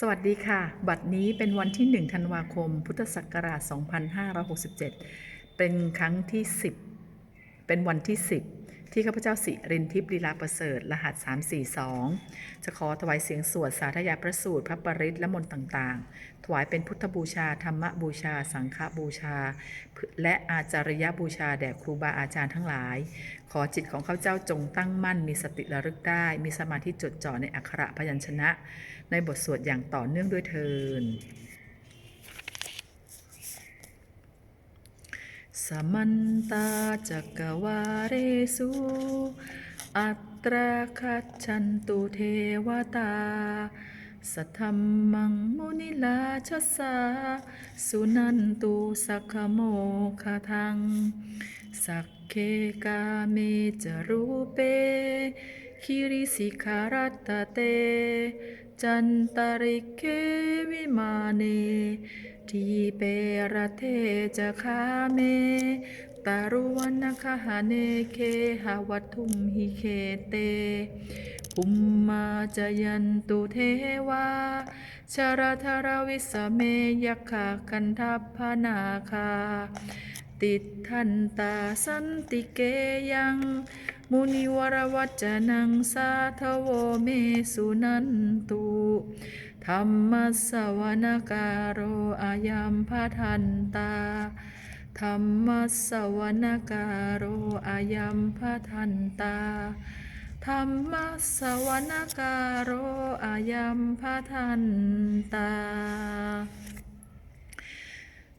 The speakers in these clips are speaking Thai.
สวัสดีค่ะ บัดนี้เป็นวันที่ 1 ธันวาคม พุทธศักราช 2567 เป็นครั้งที่ 10 เป็นวันที่ 10 ที่ข้าพเจ้าสิรินทิพย์ลีลาประเสริฐ รหัส 342 จะขอถวายเสียงสวดสาธยายพระสูตรพระปริตและมนต์ต่างๆ ถวายเป็นพุทธบูชา ธรรมบูชา สังฆบูชา และอาจารยบูชาแด่ครูบาอาจารย์ทั้งหลาย ขอจิตของข้าพเจ้าจงตั้งมั่นมีสติระลึกได้ มีสมาธิจดจ่อในอักขระพยัญชนะ ในบทสวดอย่างต่อเนื่องด้วยเทิน สมันตาจักรวาเรสุอัตราคัจฉันตุเทวตาสัทธมมังมุนิลาชสาสุนันตุสักขโมคทัง สักเคกาเมจรูเป คิริสิคารัตตเต จันตริเควิมาเน ทีเประเทจะคาเมตารุวันคหาเนเคหาวัตุมหิเคเตภุมมาจยันตุเทวาชรธารวิสเมยคากันทัพพนาคา ติดทันตาสันติเกยัง มุนิวรวัจนังสาทโวเมสุนันตุธรรมสวนการโรอายัมพทันตาธรรมสวนการโรอายัมพทันตาธรรมสวนการโรอายัมพทันตา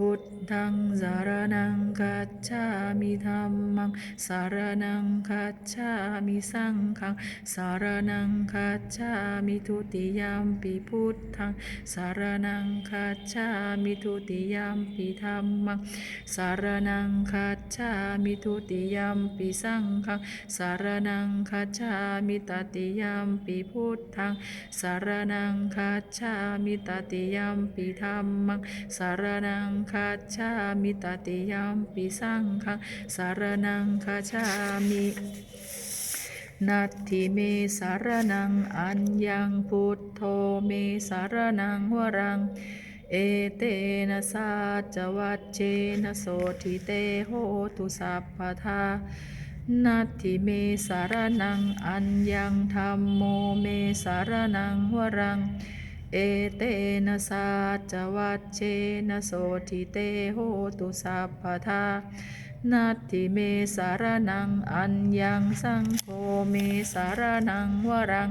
พุทธังสารนังคัจฉามิธัมมังสารนังคัจฉามิสังฆังสารนังคัจฉามิทุติยามปิพุทธังสารนังคัจฉามิทุติยามปิธัมมังสารนังคัจฉามิทุติยามปิสังฆังสารนังคัจฉามิตติยามปิพุทธังสารนังคัจฉามิตติยามปิธัมมังสารนังคัจฉามิตติยามปิสังฆังสารนังคัจฉามินัตถิเมสารนังอัญญังพุทโธเมสารนังวรัง เอเตนะสาจวัจเจนะโสทิเตโหตุสัพพทานัตถิเมสารนังอัญญังธรรมโมเมสารนังวรัง เอเตนะสัจวัตเชนะโสทิเตโหตุสัพพทานัตถิเมสารนังอัญญังสังโฆเมสารนังวรัง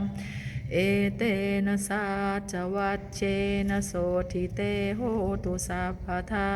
เอเตนะสัจวัตเชนะโสทิเตโหตุสัพพทา